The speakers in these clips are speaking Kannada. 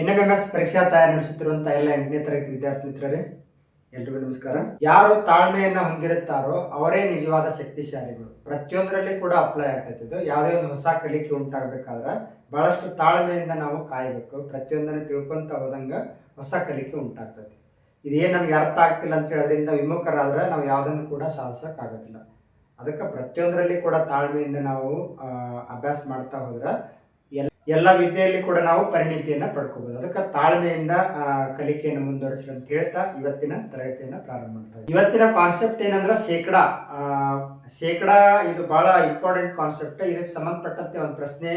ಎನ್ ಎಂ ಎಂ ಎಸ್ ಪರೀಕ್ಷಾ ತಯಾರಿ ನಡೆಸುತ್ತಿರುವಂತಹ ಎಲ್ಲ ಎಂಟನೇ ತರಗತಿ ವಿದ್ಯಾರ್ಥಿ ಮಿತ್ರರೇ, ಎಲ್ರಿಗೂ ನಮಸ್ಕಾರ. ಯಾರು ತಾಳ್ಮೆಯನ್ನ ಹೊಂದಿರುತ್ತಾರೋ ಅವರೇ ನಿಜವಾದ ಶಕ್ತಿಶಾಲಿಗಳು. ಪ್ರತಿಯೊಂದರಲ್ಲಿ ಕೂಡ ಅಪ್ಲೈ ಆಗ್ತೈತೆ ಯಾವುದೇ ಒಂದು ಹೊಸ ಕಲಿಕೆ ಉಂಟಾಗಬೇಕಾದ್ರೆ ಬಹಳಷ್ಟು ತಾಳ್ಮೆಯಿಂದ ನಾವು ಕಾಯಬೇಕು. ಪ್ರತಿಯೊಂದನ್ನು ತಿಳ್ಕೊಂತ ಹೋದಂಗ ಹೊಸ ಕಲಿಕೆ ಉಂಟಾಗ್ತದೆ ಇದೇನು ನಮ್ಗೆ ಅರ್ಥ ಆಗ್ತಿಲ್ಲ ಅಂತ ಹೇಳೋದ್ರಿಂದ ವಿಮುಖರಾದ್ರೆ ನಾವು ಯಾವುದನ್ನು ಕೂಡ ಸಾಧಿಸೋಕ್ಕಾಗೋದಿಲ್ಲ. ಅದಕ್ಕೆ ಪ್ರತಿಯೊಂದರಲ್ಲಿ ಕೂಡ ತಾಳ್ಮೆಯಿಂದ ನಾವು ಅಭ್ಯಾಸ ಮಾಡ್ತಾ ಹೋದ್ರೆ ಎಲ್ಲ ವಿದ್ಯೆಯಲ್ಲಿ ಕೂಡ ನಾವು ಪರಿಣಿತಿಯನ್ನ ಪಡ್ಕೋಬಹುದು ಅದಕ್ಕೆ ತಾಳ್ಮೆಯಿಂದ ಕಲಿಕೆಯನ್ನು ಮುಂದುವರಿಸಿ ಅಂತ ಹೇಳ್ತಾ ಇವತ್ತಿನ ತರಗತಿಯನ್ನ ಪ್ರಾರಂಭ ಮಾಡ್ತಾ ಇದ್ದೀವಿ. ಇವತ್ತಿನ ಕಾನ್ಸೆಪ್ಟ್ ಏನಂದ್ರೆ ಶೇಕಡ. ಶೇಕಡಾ ಇದು ಬಹಳ ಇಂಪಾರ್ಟೆಂಟ್ ಕಾನ್ಸೆಪ್ಟ್ ಇದಕ್ಕೆ ಸಂಬಂಧಪಟ್ಟಂತೆ ಒಂದು ಪ್ರಶ್ನೆ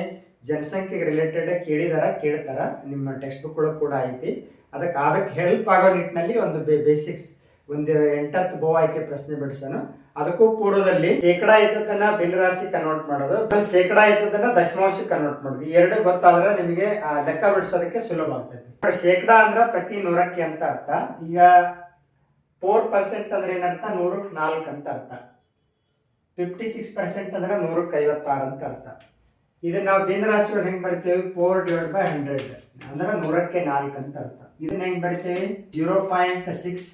ಜನಸಂಖ್ಯೆಗೆ ರಿಲೇಟೆಡ್ ಕೇಳಿದಾರ, ಕೇಳ್ತಾರ. ನಿಮ್ಮ ಟೆಕ್ಸ್ಟ್ ಬುಕ್ ಕೂಡ ಐತಿ. ಅದಕ್ಕೆ ಅದಕ್ಕೆ ಹೆಲ್ಪ್ ಆಗೋ ನಿಟ್ಟಿನಲ್ಲಿ ಒಂದು ಬೇಸಿಕ್ಸ್ ಒಂದು ಎಂಟತ್ತು ಬಹು ಆಯ್ಕೆ ಪ್ರಶ್ನೆ ಬಿಡಿಸೋಣ. ಅದಕ್ಕೂ ಪೂರ್ವದಲ್ಲಿ ಶೇಕಡ ಇದ್ದದನ್ನ ಭಿನ್ನರಾಶಿ ಕನ್ವರ್ಟ್ ಮಾಡೋದು ಶೇಕಡಾ ಇದ್ದದನ್ನ ದಶಮಾಂಶ ಕನ್ವರ್ಟ್ ಮಾಡೋದು. ಎರಡು ಗೊತ್ತಾದ್ರೆ ನಿಮಗೆ ಲೆಕ್ಕ ಬಿಡಿಸೋದಕ್ಕೆ ಸುಲಭ ಆಗ್ತೈತಿ ಶೇಕಡಾ ಅಂದ್ರ ಪ್ರತಿ ನೂರಕ್ಕೆ ಅಂತ ಅರ್ಥ. ಈಗ ಫೋರ್ ಪರ್ಸೆಂಟ್ ಅಂದ್ರೆ ಏನರ್ಥ? ನೂರಕ್ಕೆ ನಾಲ್ಕು ಅಂತ ಅರ್ಥ. ಫಿಫ್ಟಿ ಸಿಕ್ಸ್ ಪರ್ಸೆಂಟ್ ಅಂದ್ರೆ ನೂರಕ್ಕೆ ಐವತ್ತಾರು ಅಂತ ಅರ್ಥ. ಇದನ್ನ ನಾವು ಭಿನ್ನರಾಶಿಗಳು ಹೆಂಗ್ ಬರಿತೇವೆ? ಫೋರ್ ಡಿವೈಡ್ ಬೈ ಹಂಡ್ರೆಡ್ ಅಂದ್ರೆ ನೂರಕ್ಕೆ ನಾಲ್ಕು ಅಂತ ಅರ್ಥ. ಇದನ್ನ ಹೆಂಗ್ ಬರಿತೇವೆ? Zero point six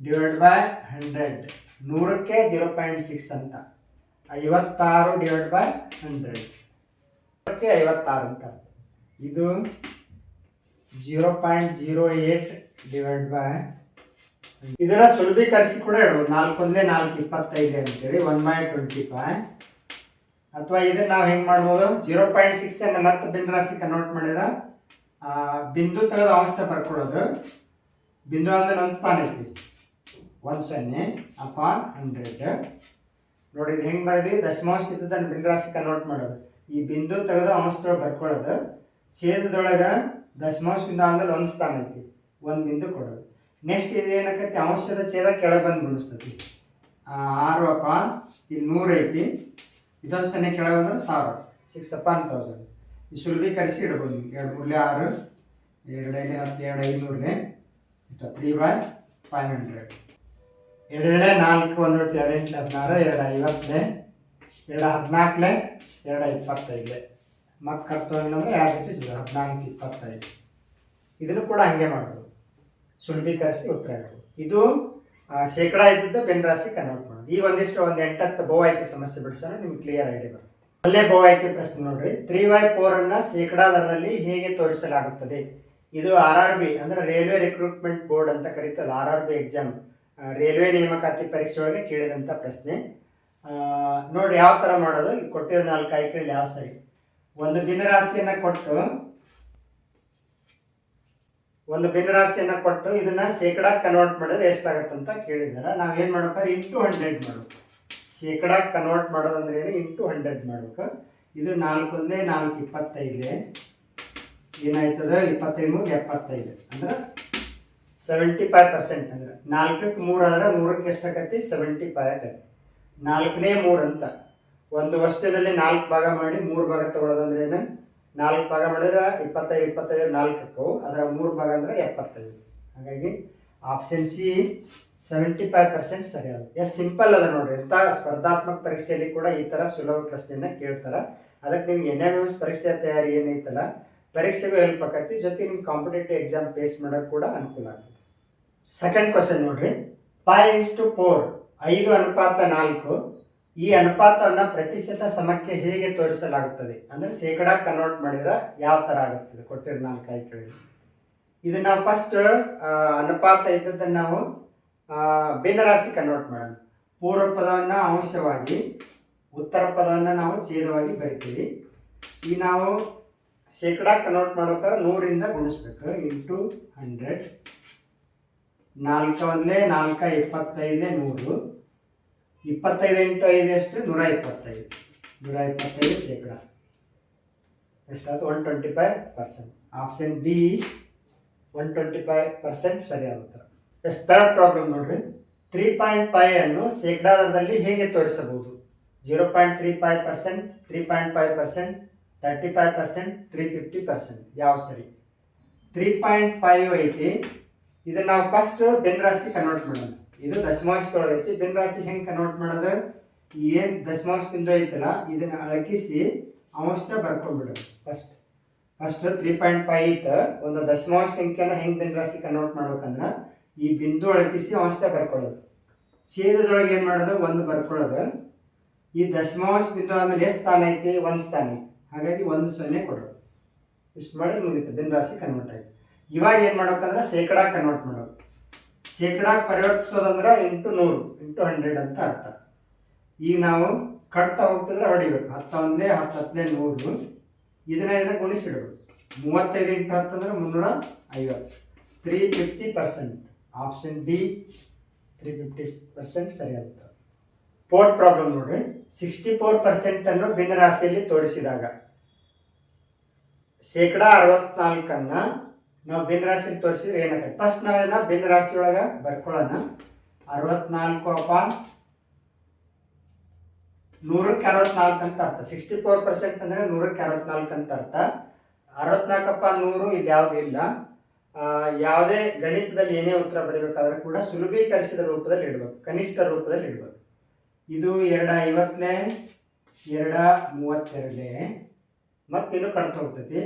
divide by hundred ನೂರಕ್ಕೆ ಜೀರೋ ಪಾಯಿಂಟ್ ಸಿಕ್ಸ್ ಅಂತ. ಐವತ್ತಾರು ಡಿವೈಡ್ ಬೈ ಹಂಡ್ರೆಡ್ ನೂರಕ್ಕೆ ಐವತ್ತಾರು ಅಂತ. ಇದು zero point zero eight divide by ಇದರ ಸುಲಭೀಕರಿಸಿ ಕೂಡ ಹೇಳ್ಬೋದು. ನಾಲ್ಕೊಂದೇ ನಾಲ್ಕು ಇಪ್ಪತ್ತೈದು ಅಂತೇಳಿ ಒನ್ ಬೈ ಟ್ವೆಂಟಿ ಫೈವ್ ಅಥವಾ ಇದನ್ನ ನಾವು ಹೆಂಗೆ ಮಾಡ್ಬೋದು? ಜೀರೋ ಪಾಯಿಂಟ್ ಸಿಕ್ಸ್ ಅನ್ನ ಮತ್ತೆ ರಾಶಿ ಕನ್ವರ್ಟ್ ಮಾಡಿದ ಬಿಂದು ತೆಗೆದು ಅವಸ್ಥೆ ಬರ್ಕೊಳ್ಳೋದು. ಬಿಂದು ಅಂದ್ರೆ ನನ್ನ ಸ್ಥಾನ ಐತಿ ಒಂದು ಸೊನ್ನೆ ಅಪಾನ್ ಹಂಡ್ರೆಡ್ ನೋಡಿ ಇದು ಹೆಂಗ್ ಮಾಡಿದ್ವಿ? ದಶಮಾಂಶ ಇದ್ದದನ್ನ ಭಿನ್ನರಾಶಿ ಕನ್ವರ್ಟ್ ಮಾಡೋದು. ಈ ಬಿಂದು ತೆಗೆದು ಅಂಶದೊಳಗೆ ಬರ್ಕೊಳ್ಳೋದು. ಛೇದದೊಳಗೆ ದಶಮಾಂಶದಿಂದ ಆದ್ಮೇಲೆ ಒಂದು ಸ್ಥಾನ ಐತಿ. ಒಂದು ಬಿಂದು ಕೊಡೋದು. ನೆಕ್ಸ್ಟ್ ಇದು ಏನಕ್ಕೈತಿ? ಅಂಶದ ಛೇದ ಕೆಳಗೆ ಬಂದು ಬಿಡಿಸ್ತೈತಿ. ಆರು ಅಪಾನ್ ಇಲ್ಲಿ ನೂರು ಐತಿ. ಇದೊಂದು ಸೊನ್ನೆ ಕೆಳಗೆ ಬಂದ್ರೆ ಸಾವಿರ. ಸಿಕ್ಸ್ ಅಪಾನ್ ತೌಸಂಡ್ ಈ ಸುಲಭೀಕರಿಸಿ ಇಡ್ಬೋದು. ಎರಡು ಮೂರಲೆ ಆರು ಎರಡೈದು ಹತ್ತು, ಎರಡು ಐನೂರನೇ ಇಷ್ಟ ತ್ರೀ ಬೈ ಫೈವ್ ಹಂಡ್ರೆಡ್ ಎರಡೇಳೆ ನಾಲ್ಕು ಒಂದು ಎರಡು ಎಂಟು ಹದಿನಾರು, ಎರಡು ಐವತ್ತಲೆ, ಎರಡು ಹದಿನಾಲ್ಕನೇ ಎರಡು ಇಪ್ಪತ್ತೈದು ಮತ್ತೆ ಅಂದರೆ ಎರಡು ಸತಿ ಸಿಗೋದು ಹದಿನಾಲ್ಕು, ಇಪ್ಪತ್ತೈದು. ಇದನ್ನು ಕೂಡ ಹಾಗೆ ಮಾಡೋದು ಸುಲಭೀಕರಿಸಿ ಉತ್ತರ ಹೇಳ್ಬೋದು. ಇದು ಶೇಕಡ ಇದ್ದಿದ್ದ ಬೆನ್ರಾಸಿ ಕನ್ವರ್ಟ್ ಮಾಡೋದು. ಈ ಒಂದಿಷ್ಟು ಒಂದು ಎಂಟತ್ತು ಬಹು ಆಯ್ಕೆ ಸಮಸ್ಯೆ ಬಿಡಿಸೋಣ, ನಿಮ್ಗೆ ಕ್ಲಿಯರ್ ಐಡಿಯಾ ಬರುತ್ತೆ. ಅಲ್ಲೇ ಬಹು ಆಯ್ಕೆ ಪ್ರಶ್ನೆ ನೋಡ್ರಿ. ತ್ರೀ ಬೈ ಫೋರನ್ನು ಶೇಕಡಾ ದರದಲ್ಲಿ ಹೇಗೆ ತೋರಿಸಲಾಗುತ್ತದೆ? ಇದು ಆರ್ ಆರ್ ಬಿ ಅಂದ್ರೆ ರೈಲ್ವೆ ರಿಕ್ರೂಟ್ಮೆಂಟ್ ಬೋರ್ಡ್ ಅಂತ ಕರೀತಲ್ಲ R R B exam railway ನೇಮಕಾತಿ ಪರೀಕ್ಷೆ ಒಳಗೆ ಕೇಳಿದಂಥ ಪ್ರಶ್ನೆ. ನೋಡಿ ನೋಡ್ರಿ ಯಾವ ಥರ ಮಾಡೋದು? ಕೊಟ್ಟಿರೋ ನಾಲ್ಕು ಆಯ್ಕೆಗಳು ಯಾವ ಸರಿ? ಒಂದು ಭಿನ್ನರಾಶಿಯನ್ನ ಕೊಟ್ಟು, ಒಂದು ಭಿನ್ನರಾಶಿಯನ್ನ ಕೊಟ್ಟು ಇದನ್ನ ಶೇಕಡ ಕನ್ವರ್ಟ್ ಮಾಡಿದ್ರೆ ಎಷ್ಟಾಗುತ್ತೆ ಅಂತ ಕೇಳಿದ್ದಾರೆ ನಾವು ಏನು ಮಾಡ್ಬೇಕಾದ್ರೆ ಇಂಟು ಹಂಡ್ರೆಡ್ ಮಾಡಬೇಕು. ಶೇಕಡ ಕನ್ವರ್ಟ್ ಮಾಡೋದಂದ್ರೆ ಏನು? ಇಂಟು ಹಂಡ್ರೆಡ್ ಮಾಡ್ಬೇಕು. ಇದು ನಾಲ್ಕು ಒಂದೇ ನಾಲ್ಕು ಇಪ್ಪತ್ತೈದು ಏನಾಯ್ತದ? ಇಪ್ಪತ್ತೈದು ಮೂರು ಎಪ್ಪತ್ತೈದು. ಅಂದ್ರೆ ಸೆವೆಂಟಿ ಫೈವ್ ಪರ್ಸೆಂಟ್ ಅಂದ್ರೆ ನಾಲ್ಕಕ್ಕೆ ಮೂರು ಆದ್ರೆ ನೂರಕ್ಕೆ ಎಷ್ಟಾಗತ್ತೆ ಸೆವೆಂಟಿ ಫೈವ್ ಆಗತ್ತೆ ನಾಲ್ಕನೇ ಮೂರು ಅಂತ. ಒಂದು ವಸ್ತುವಿನಲ್ಲಿ ನಾಲ್ಕು ಭಾಗ ಮಾಡಿ ಮೂರು ಭಾಗ ತಗೊಳ್ಳೋದಂದ್ರೆ ಏನು? ನಾಲ್ಕು ಭಾಗ ಮಾಡಿದ್ರೆ ಇಪ್ಪತ್ತೈದು ಇಪ್ಪತ್ತೈದು ನಾಲ್ಕಕ್ಕೂ ಅದರ ಮೂರು ಭಾಗ ಅಂದ್ರೆ ಎಪ್ಪತ್ತೈದು. ಹಾಗಾಗಿ option C seventy five percent ಸರಿಯಾದ. ಎಷ್ಟು ಸಿಂಪಲ್ ಅದ ನೋಡ್ರಿ. ಎಂಥ ಸ್ಪರ್ಧಾತ್ಮಕ ಪರೀಕ್ಷೆಯಲ್ಲಿ ಕೂಡ ಈ ಥರ ಸುಲಭ ಪ್ರಶ್ನೆಯನ್ನ ಕೇಳ್ತಾರೆ. ಅದಕ್ಕೆ ನಿಮ್ಗೆ ಎನ್ ಎಂ ಎಸ್ ಪರೀಕ್ಷೆ ತಯಾರಿ ಏನೈತಲ್ಲ, ಪರೀಕ್ಷೆಗೂ ಹೆಲ್ಪ್ ಆಕತಿ. ಜೊತೆ ನಿಮ್ಗೆ ಕಾಂಪಿಟೇಟಿವ್ ಎಕ್ಸಾಮ್ ಫೇಸ್ ಮಾಡೋಕ್ಕೆ ಕೂಡ ಅನುಕೂಲ ಆಗ್ತದೆ ಸೆಕೆಂಡ್ ಕ್ವಶನ್ ನೋಡ್ರಿ. ಫೈವ್ ಇಸ್ ಟು ಫೋರ್ ಐದು ಅನುಪಾತ ನಾಲ್ಕು. ಈ ಅನುಪಾತವನ್ನು ಪ್ರತಿಶತ ಸಮಕ್ಕೆ ಹೇಗೆ ತೋರಿಸಲಾಗುತ್ತದೆ? ಅಂದರೆ ಶೇಕಡಾ ಕನ್ವರ್ಟ್ ಮಾಡಿದ್ರೆ ಯಾವ ಥರ ಆಗುತ್ತದೆ? ಕೊಟ್ಟಿರೋ ನಾಲ್ಕು ಆಯ್ಕೆಗಳಿಗೆ ಇದನ್ನು ನಾವು ಫಸ್ಟ್ ಅನುಪಾತ ಇದ್ದದ್ದನ್ನು ನಾವು ಭಿನ್ನರಾಶಿ ಕನ್ವರ್ಟ್ ಮಾಡೋಣ. ಪೂರ್ವ ಪದವನ್ನು ಅಂಶವಾಗಿ, ಉತ್ತರ ಪದವನ್ನು ನಾವು ಛೇದವಾಗಿ ಬರಿತೀವಿ. ಈ ನಾವು ಶೇಕಡಾ ಕನ್ವರ್ಟ್ ಮಾಡ್ಬೇಕಾದ್ರೆ ನೂರಿಂದ ಗುಣಿಸ್ಬೇಕು. ಇಂಟು ಹಂಡ್ರೆಡ್ ನಾಲ್ಕು ಒಂದಲೇ ನಾಲ್ಕ ಇಪ್ಪತ್ತೈದೇ ನೂರು. ಇಪ್ಪತ್ತೈದು ಇಂಟು ಐದು ಎಷ್ಟು? ನೂರ ಇಪ್ಪತ್ತೈದು. ನೂರ ಇಪ್ಪತ್ತೈದು ಶೇಕಡ. ಎಷ್ಟಾಯ್ತು? One twenty five percent option D one twenty five percent ಸರಿಯಾದ ಎಸ್ ಥರ್ಡ್ ಪ್ರಾಬ್ಲಮ್ ನೋಡ್ರಿ? ತ್ರೀ ಪಾಯಿಂಟ್ ಫೈವ್ ಅನ್ನು ಶೇಕಡಾದಲ್ಲಿ ಹೇಗೆ ತೋರಿಸಬಹುದು? Zero point three five percent three point five percent thirty five percent three fifty percent ಯಾವ ಸರಿ? ತ್ರೀ ಪಾಯಿಂಟ್ ಫೈವ್ ಐತಿ. ಇದನ್ನ ನಾವು ಫಸ್ಟ್ ಭಿನ್ನರಾಶಿ ಕನ್ವರ್ಟ್ ಮಾಡೋಣ ಇದು ದಶಮಾಂಶದೊಳಗೆ ಐತಿ. ರಾಶಿ ಹೆಂಗೆ ಕನ್ವರ್ಟ್ ಮಾಡೋದು? ಏನು ದಶಮಾಂಶದಿಂದ ಐತಲ್ಲ, ಇದನ್ನ ಅಳಕಿಸಿ ಅಂಶ ಬರ್ಕೊಂಡ್ಬಿಡೋದು first first three point five ಐತೆ. ಒಂದು ದಶಮಾಂಶ ಸಂಖ್ಯೆನ ಹೆಂಗೆ ರಾಶಿ ಕನ್ವರ್ಟ್ ಮಾಡ್ಬೇಕಂದ್ರೆ, ಈ ಬಿಂದು ಅಳಕಿಸಿ ಅಂಶ ಬರ್ಕೊಳ್ಳೋದು ಛೇದದೊಳಗೆ ಏನು ಮಾಡೋದು? ಒಂದು ಬರ್ಕೊಳ್ಳೋದು ಈ ದಶಮಾಂಶ ಬಿಂದು ಆದಮೇಲೆ ಎಷ್ಟು ಸ್ಥಾನ ಐತಿ? ಒಂದು ಸ್ಥಾನ ಹಾಗಾಗಿ ಒಂದು ಸೊನ್ನೆ ಕೊಡೋದು ಇಷ್ಟು ಮಾಡಿ ಮುಗೀತು ರಾಶಿ ಕನ್ವರ್ಟ್ ಆಯ್ತು. ಇವಾಗ ಏನು ಮಾಡೋಕ್ಕಂದ್ರೆ ಶೇಕಡಾ ಕನ್ವರ್ಟ್ ಮಾಡೋದು. ಶೇಕಡ ಪರಿವರ್ತಿಸೋದಂದ್ರೆ ಇಂಟು ನೂರು ಇಂಟು ಹಂಡ್ರೆಡ್ ಅಂತ ಅರ್ಥ. ಈಗ ನಾವು ಕಟ್ತಾ ಹೋಗ್ತಿದ್ರೆ ಹೊಡಿಬೇಕು. ಹತ್ತೊಂದೇ ಹತ್ತು ಹತ್ತನೇ ನೂರು. ಇದನ್ನ ಇದನ್ನ ಗುಣಿಸಿಡ್ಬೇಕು. ಮೂವತ್ತೈದು ಇಂಟು ಹತ್ತು ಮುನ್ನೂರ ಐವತ್ತು. Three fifty percent option D three fifty percent ಸರಿ ಅಂತ ಫೋರ್ತ್ ಪ್ರಾಬ್ಲಮ್ ನೋಡ್ರಿ. ಸಿಕ್ಸ್ಟಿ ಫೋರ್ ಪರ್ಸೆಂಟನ್ನು ಭಿನ್ನರಾಶಿಯಲ್ಲಿ ತೋರಿಸಿದಾಗ, ಶೇಕಡಾ ಅರವತ್ನಾಲ್ಕನ್ನ ನಾವು ಭಿನ್ನರಾಶಿಯಲ್ಲಿ ತೋರಿಸಿದ್ರೆ ಏನಾಗುತ್ತೆ ಫಸ್ಟ್ ನಾವೇನ ಬಿನ್ ರಾಶಿಯೊಳಗೆ ಬರ್ಕೊಳ್ಳೋಣ. ಅರವತ್ನಾಲ್ಕು ಅಪ್ಪ ನೂರಕ್ಕೆ ಅರವತ್ನಾಲ್ಕು ಅಂತ ಅರ್ಥ. ಸಿಕ್ಸ್ಟಿ ಫೋರ್ ಪರ್ಸೆಂಟ್ ಅಂದರೆ ನೂರಕ್ಕೆ ಅರವತ್ನಾಲ್ಕು ಅಂತ ಅರ್ಥ. ಅರವತ್ನಾಲ್ಕಪ್ಪ ನೂರು ಇಲ್ಲಿ ಯಾವುದೂ ಇಲ್ಲ. ಯಾವುದೇ ಗಣಿತದಲ್ಲಿ ಏನೇ ಉತ್ತರ ಬರೀಬೇಕಾದ್ರೂ ಕೂಡ ಸುಲಭೀಕರಿಸಿದ ರೂಪದಲ್ಲಿ ಇಡಬೇಕು. ಕನಿಷ್ಠ ರೂಪದಲ್ಲಿ ಇಡಬೇಕು. ಇದು ಎರಡ ಐವತ್ತನೇ ಎರಡ ಮೂವತ್ತೆರಡನೇ ಮತ್ತಿನ್ನೂ ಕಣ್ತು ಹೋಗ್ತೈತಿ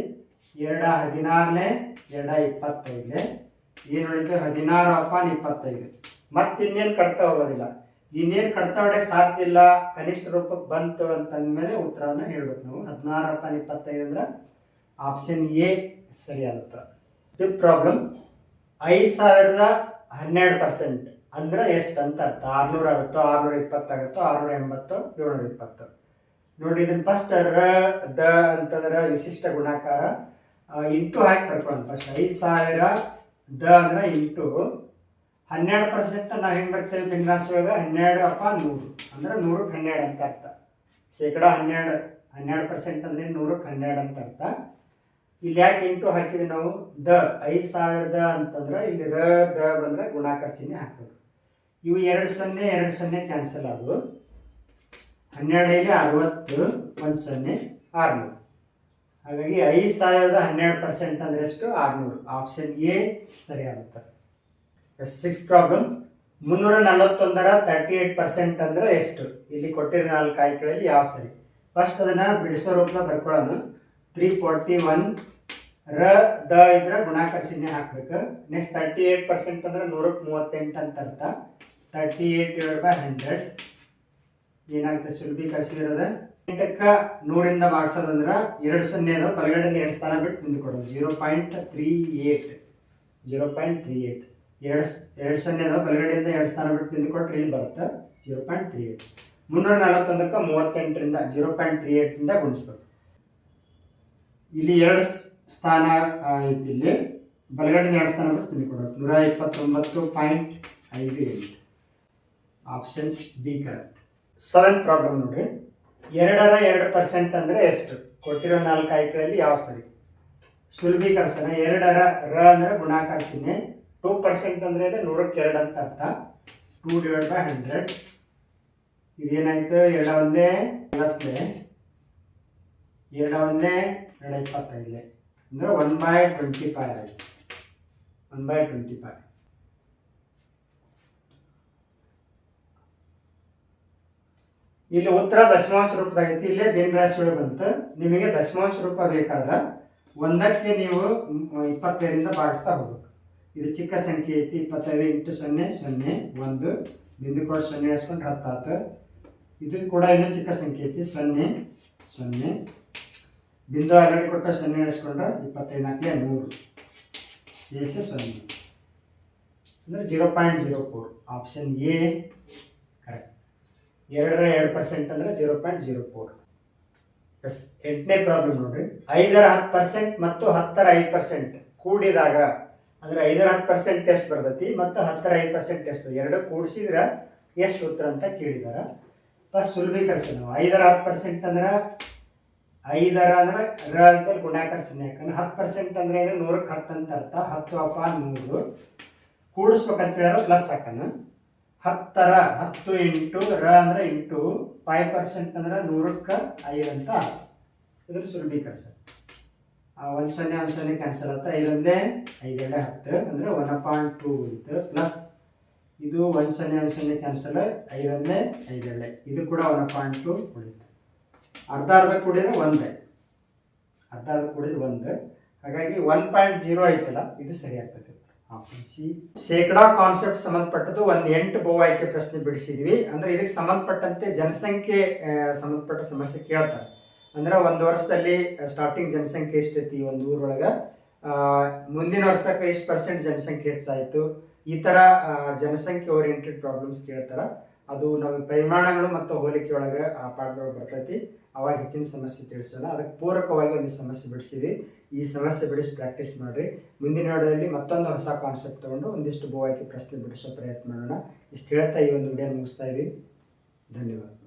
ಎರಡ ಹದಿನಾರನೇ, ಎರಡ ಇಪ್ಪತ್ತೈದನೇ, ಏನು ಹದಿನಾರು ಅಪಾನ್ ಇಪ್ಪತ್ತೈದು. ಮತ್ತಿನ್ನೇನು ಕಡ್ತಾ ಹೋಗೋದಿಲ್ಲ. ಇನ್ನೇನು ಕಡ್ತಾ ಹೊಡೆಯಕ್ಕೆ ಸಾಧ್ಯ ಇಲ್ಲ. ಕನಿಷ್ಠ ರೂಪಕ್ಕೆ ಬಂತು ಅಂತಂದಮೇಲೆ ಉತ್ತರವನ್ನು ಹೇಳ್ಬೇಕು ನಾವು. ಹದಿನಾರು ಅಪಾನ್ ಇಪ್ಪತ್ತೈದು ಅಂದ್ರೆ ಆಪ್ಷನ್ ಎ ಸರಿಯಾದ ಉತ್ತರ. ಫಿಫ್ತ್ ಪ್ರಾಬ್ಲಮ್ ಐದು ಸಾವಿರದ ಹನ್ನೆರಡು ಪರ್ಸೆಂಟ್ ಅಂದ್ರೆ ಎಷ್ಟು ಅಂತ ಅರ್ಥ. ಆರ್ನೂರ ಆಗುತ್ತೋ, ಆರ್ನೂರ ಇಪ್ಪತ್ತಾಗುತ್ತೋ ಆರ್ನೂರ ಎಂಬತ್ತು, ಏಳ್ನೂರ ಇಪ್ಪತ್ತು. ನೋಡಿ ಇದನ್ನ ಫಸ್ಟ್ ರ, ದ ಅಂತಂದ್ರೆ ವಿಶಿಷ್ಟ ಗುಣಾಕಾರ. ಇಂಟು ಹಾಕಿ ಬರ್ಕೊಳ್ಳೋಣ ಫಸ್ಟ್ ಐದು ಸಾವಿರ ದ ಅಂದ್ರೆ ಇಂಟು ಹನ್ನೆರಡು ಪರ್ಸೆಂಟ್ ನಾವು ಹೆಂಗೆ ಬರ್ತೇವೆ ಬಿನ್ನಾಸ ಒಳಗೆ? ಹನ್ನೆರಡು ಅಪ್ಪ ನೂರು. ಅಂದ್ರೆ ನೂರಕ್ಕೆ ಹನ್ನೆರಡು ಅಂತ ಅರ್ಥ. ಶೇಕಡ ಹನ್ನೆರಡು. ಹನ್ನೆರಡು ಪರ್ಸೆಂಟ್ ಅಂದ್ರೆ ನೂರಕ್ಕೆ ಹನ್ನೆರಡು ಅಂತ ಅರ್ಥ. ಇಲ್ಲಿ ಯಾಕೆ ಇಂಟು ಹಾಕಿದ್ವಿ ನಾವು? ದ. ಐದು ಸಾವಿರದ ಅಂತಂದ್ರೆ ಇಲ್ಲಿ ರ, ದ ಬಂದ್ರೆ ಗುಣಾಕಾರ ಚಿಹ್ನೆ ಹಾಕ್ಬೇಕು. ಇವು ಎರಡು ಸೊನ್ನೆ ಎರಡು ಸೊನ್ನೆ ಕ್ಯಾನ್ಸಲ್ ಆದವು. ಹನ್ನೆರಡು ಐದು ಅರವತ್ತು, ಒಂದು ಸೊನ್ನೆ ಆರುನೂರು. ಹಾಗಾಗಿ ಐದು ಸಾವಿರದ ಹನ್ನೆರಡು ಪರ್ಸೆಂಟ್ ಅಂದ್ರೆ ಎಷ್ಟು ಆರುನೂರು. ಆಪ್ಷನ್ ಎ ಸರಿಯಾಗುತ್ತೆ. ಸಿಕ್ಸ್ ಪ್ರಾಬ್ಲಮ್ ಮುನ್ನೂರ ನಲವತ್ತೊಂದರ ತರ್ಟಿ ಏಟ್ ಪರ್ಸೆಂಟ್ ಅಂದ್ರೆ ಎಷ್ಟು? ಇಲ್ಲಿ ಕೊಟ್ಟಿರೋ ನಾಲ್ಕು ಆಯ್ಕೆಗಳಲ್ಲಿ ಯಾವ ಸರಿ? ಫಸ್ಟ್ ಅದನ್ನ ಬಿಡಿಸೋ ರೂಪ ಬರ್ಕೊಳ್ಳೋಣ. ತ್ರೀ ಫೋರ್ಟಿ ಒನ್ ರ ದ ಇದ್ರ ಗುಣಾಕಾರ ಚಿಹ್ನೆ ಹಾಕ್ಬೇಕು. ನೆಕ್ಸ್ಟ್ ತರ್ಟಿ ಏಟ್ ಪರ್ಸೆಂಟ್ ಅಂದ್ರೆ ನೂರಕ್ಕೆ ಮೂವತ್ತೆಂಟು ಅಂತ ಅರ್ಥ. Thirty eight divide by hundred ಏನಾಗುತ್ತೆ? ಸುಲಭೀಕರಿಸಿರೋದು? ಎಂಟಕ್ಕೆ ನೂರಿಂದ ಭಾಗಿಸೋದಂದ್ರೆ ಎರಡು ಸೊನ್ನೆ ಅದು ಬಲಗಡೆಯಿಂದ ಎರಡು ಸ್ಥಾನ ಬಿಟ್ಟು ಮುಂದೆ ಕೊಡೋದು zero point three eight zero point three eight ಎರಡು ಎರಡು ಸೊನ್ನೆ ಅದು ಬಲಗಡೆಯಿಂದ ಎರಡು ಸ್ಥಾನ ಬಿಟ್ಟು ಮುಂದೆ ಕೊಟ್ಟರೆ ಇಲ್ಲಿ ಬರುತ್ತೆ? ಜೀರೋ ಪಾಯಿಂಟ್ ತ್ರೀ ಏಟ್ ಮುನ್ನೂರ ನಲವತ್ತೊಂದಕ್ಕೆ ಮೂವತ್ತೆಂಟರಿಂದ ಜೀರೋ ಪಾಯಿಂಟ್ ತ್ರೀ ಏಟ್ರಿಂದ ಗುಣಿಸ್ಬೇಕು. ಇಲ್ಲಿ ಎರಡು ಸ್ಥಾನ ಐತಿ ಇಲ್ಲಿ. ಬಲಗಡೆಯಿಂದ ಎರಡು ಸ್ಥಾನ ಬಿಟ್ಟು ಮುಂದೆ ಕೊಡೋದು ನೂರ ಇಪ್ಪತ್ತೊಂಬತ್ತು ಪಾಯಿಂಟ್ ಐದು eight option B correct seventh problem ನೋಡ್ರಿ. ಎರಡರ ಎರಡು ಪರ್ಸೆಂಟ್ ಅಂದರೆ ಎಷ್ಟು? ಕೊಟ್ಟಿರೋ ನಾಲ್ಕು ಆಯ್ಕೆಗಳಲ್ಲಿ ಯಾವ ಸರಿ? ಸುಲಭೀಕರಿಸೋಣ. ಎರಡರ ರ ಅಂದರೆ ಗುಣಾಕಾರ ಚಿಹ್ನೆ. ಟೂ ಪರ್ಸೆಂಟ್ ಅಂದರೆ ಇದೆ ನೂರಕ್ಕೆ ಎರಡು ಅಂತ ಅರ್ಥ. ಟೂ ಡಿವೈಡ್ ಬೈ ಹಂಡ್ರೆಡ್ ಇದೇನಾಯಿತು? ಎರಡ ಒಂದೇ ಐವತ್ತಲೆ ಎರಡ ಒಂದೇ ಎರಡು ಇಪ್ಪತ್ತೈದು. ಅಂದರೆ ಒನ್ ಬೈ ಟ್ವೆಂಟಿ ಫೈವ್ ಆಯಿತು. ಒನ್ ಬೈ ಟ್ವೆಂಟಿ ಫೈವ್ ಇಲ್ಲಿ ಉತ್ತರ ದಶಮಾಂಶ ರೂಪದಾಗೈತಿ, ಇಲ್ಲೇ ಬೇನ್ ಒಳಗೆ ಬಂತು. ನಿಮಗೆ ದಶಮಾಂಶ ರೂಪ ಬೇಕಾದ ಒಂದಕ್ಕೆ ನೀವು ಇಪ್ಪತ್ತೈದರಿಂದ ಭಾಗಿಸ್ತಾ ಹೋಗ್ಬೇಕು. ಇದು ಚಿಕ್ಕ ಸಂಖ್ಯೆ ಐತಿ, ಇಪ್ಪತ್ತೈದು ಇಂಟು ಸೊನ್ನೆ ಸೊನ್ನೆ, ಒಂದು, ಬಿಂದು ಕೂಡ ಸೊನ್ನೆ ಇಳಿಸ್ಕೊಂಡು ಹತ್ತಾತು. ಇದು ಕೂಡ ಇನ್ನೂ ಚಿಕ್ಕ ಸಂಖ್ಯೆ ಐತಿ, ಸೊನ್ನೆ ಸೊನ್ನೆ, ಬಿಂದು ಆಲ್ರೆಡಿ ಕೊಟ್ಟ ಸೊನ್ನೆ ಇಳಿಸ್ಕೊಂಡ್ರೆ ಇಪ್ಪತ್ತೈದು ನಾಲ್ಕಲೆ ನೂರು ಶೇಷ ಸೊನ್ನೆ. ಅಂದರೆ zero point zero four option A correct ಎರಡರ ಎರಡು ಪರ್ಸೆಂಟ್ ಅಂದರೆ zero point zero four yes, ಎಂಟನೇ ಪ್ರಾಬ್ಲಮ್ ನೋಡ್ರಿ. ಐದರ ಹತ್ತು ಪರ್ಸೆಂಟ್ ಮತ್ತು ಹತ್ತರ ಐದು ಪರ್ಸೆಂಟ್ ಕೂಡಿದಾಗ, ಅಂದ್ರೆ ಐದರ ಹತ್ತು ಪರ್ಸೆಂಟ್ ಎಷ್ಟು ಬರ್ತೈತಿ ಮತ್ತು ಹತ್ತರ ಐದು ಪರ್ಸೆಂಟ್ ಎಷ್ಟು? ಎರಡು ಕೂಡಿಸಿದ್ರೆ ಎಷ್ಟು ಉತ್ತರ ಅಂತ ಕೇಳಿದಾರ. ಫಸ್ಟ್ ಸುಲಭೀಕರಿಸಿ ನಾವು. ಐದರ ಹತ್ತು ಪರ್ಸೆಂಟ್ ಅಂದ್ರೆ, ಐದರ ಅಂದ್ರೆ ರ ಅಂತ ಗುಣಾಕಾರ ಯಾಕಂದ್ರೆ ಹತ್ತು ಪರ್ಸೆಂಟ್ ಅಂದ್ರೆ ಏನು? ನೂರಕ್ಕೆ ಹತ್ತು ಅಂತ ಅರ್ಥ. ಹತ್ತು ಅಪ ನೂರು ಕೂಡಿಸ್ಬೇಕಂತ ಹೇಳಿದ್ರೆ ಪ್ಲಸ್ ಹಾಕನ ಹತ್ತರ, ಹತ್ತು ಇಂಟು ರ ಅಂದ್ರೆ ಇಂಟು ಫೈವ್ ಪರ್ಸೆಂಟ್ ಅಂದ್ರೆ ನೂರಕ್ಕೆ ಐದು ಅಂತ ಇದ್ರ ಸುಲಭೀಕರಿಸ ಒಂದು ಸೊನ್ನೆ ಒಂದು ಸೊನ್ನೆ ಕ್ಯಾನ್ಸಲ್ ಆಗುತ್ತೆ ಐದೊಂದೇ ಐದೆಡೆ ಹತ್ತು ಅಂದರೆ ಒನ್ ಪಾಯಿಂಟ್ ಟೂ ಇತ್ತು. ಪ್ಲಸ್ ಇದು ಒಂದು ಸೊನ್ನೆ ಒಂದು ಸೊನ್ನೆ ಕ್ಯಾನ್ಸಲ್ ಐದೊಂದೇ ಐದೆರಡೆ ಇದು ಕೂಡ ಒನ್ ಪಾಯಿಂಟ್ ಟೂ ಉಳಿತು ಅರ್ಧ ಅರ್ಧ ಕೂಡಿದ್ರೆ ಒಂದೇ. ಅರ್ಧ ಅರ್ಧ ಕೂಡಿದ್ರೆ ಒಂದು. ಹಾಗಾಗಿ ಒನ್ ಪಾಯಿಂಟ್ ಜೀರೋ ಐತಲ್ಲ, ಇದು ಸರಿ ಆಗ್ತದೆ. ಆಪ್ಷನ್ ಸಿ ಶೇಕಡಾ ಕಾನ್ಸೆಪ್ಟ್ ಸಂಬಂಧಪಟ್ಟದ್ದು ಒಂದು ಎಂಟು ಬಹು ಆಯ್ಕೆ ಪ್ರಶ್ನೆ ಬಿಡಿಸಿದ್ವಿ. ಅಂದ್ರೆ ಇದಕ್ಕೆ ಸಂಬಂಧಪಟ್ಟಂತೆ ಜನಸಂಖ್ಯೆ ಸಂಬಂಧಪಟ್ಟ ಸಮಸ್ಯೆ ಕೇಳ್ತಾರೆ. ಅಂದ್ರೆ ಒಂದು ವರ್ಷದಲ್ಲಿ ಸ್ಟಾರ್ಟಿಂಗ್ ಜನಸಂಖ್ಯೆ ಎಷ್ಟೈತಿ ಒಂದು ಊರೊಳಗೆ? ಮುಂದಿನ ವರ್ಷಕ್ಕೆ ಎಷ್ಟು ಪರ್ಸೆಂಟ್ ಜನಸಂಖ್ಯೆ ಹೆಚ್ಚಾಯಿತು? ಈ ಥರ ಜನಸಂಖ್ಯೆ ಓರಿಯೆಂಟೆಡ್ ಪ್ರಾಬ್ಲಮ್ಸ್ ಕೇಳ್ತಾರೆ. ಅದು ನಾವು ಪರಿಮಾಣಗಳು ಮತ್ತು ಹೋಲಿಕೆ ಒಳಗೆ ಆ ಪಾಠದೊಳಗೆ ಬರ್ತೈತಿ. ಅವಾಗ ಹೆಚ್ಚಿನ ಸಮಸ್ಯೆ ತಿಳಿಸೋಣ. ಅದಕ್ಕೆ ಪೂರಕವಾಗಿ ಒಂದು ಸಮಸ್ಯೆ ಬಿಡಿಸಿದ್ವಿ. ಈ ಸಮಸ್ಯೆ ಬಿಡಿಸಿ ಪ್ರಾಕ್ಟೀಸ್ ಮಾಡಿರಿ. ಮುಂದಿನ ವಿಡಿಯೋದಲ್ಲಿ ಮತ್ತೊಂದು ಹೊಸ ಕಾನ್ಸೆಪ್ಟ್ ತಗೊಂಡು ಒಂದಿಷ್ಟು ಬೋವಾಯ್ಕೆ ಪ್ರಶ್ನೆ ಬಿಡಿಸೋ ಪ್ರಯತ್ನ ಮಾಡೋಣ. ಇಷ್ಟು ಹೇಳ್ತಾ ಈ ಒಂದು ವಿಡಿಯೋ ಮುಗಿಸ್ತಾ ಇದ್ದೀವಿ. ಧನ್ಯವಾದ.